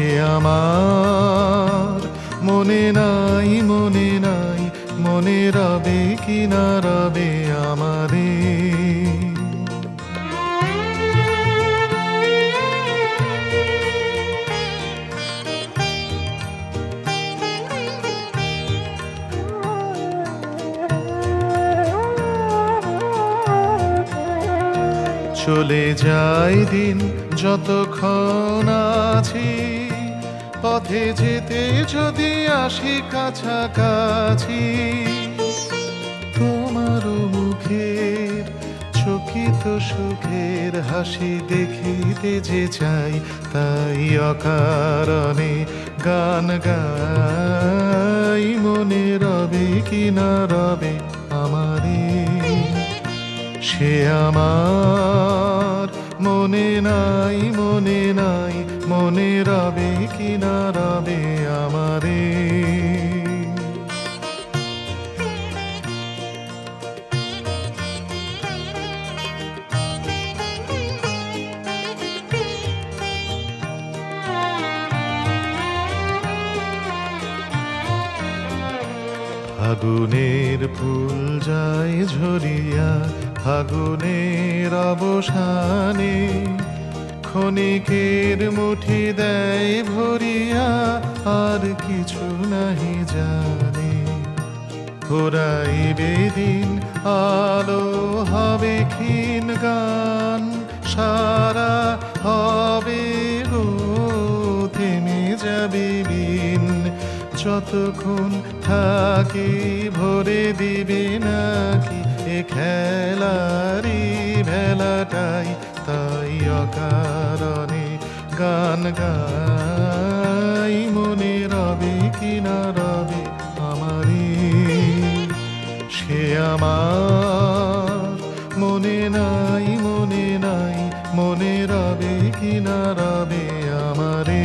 সে আমার। মনে নাই মনে নাই, মনে রবে কি না রবে আমারে। চলে যায় দিন যতক্ষণ আছি। পথে যেতে যদি আসি কাছাকাছি, তোমার মুখের চকিত সুখের হাসি দেখিতে যে চাই, তাই অকারণে গান গাই। মনে রবে কি না রবে আমারে, সে আমার মনে নাই মনে নাই মনে রাবে কি না রবে আমারে। ফাগুনের ফুল যায় ঝরিয়া ফাগুনের অবসানে, ক্ষণিকের মুঠি দেয় ভরিয়া, আর কিছু নাহি জানে। ঘোরাইবে দিন আলো হবে ক্ষীণ গান, সারা হবে গো, থেমে যাবে বিন। যতক্ষণ থাকি, ভরে দিবে নাকি? এ খেলারি ভেলাটাই, তাই অকারণে গান গাই। মনে রবে কি না রবে আমারি সে আমার মনে নাই মনে নাই, মনে রবে কি না রবে আমারে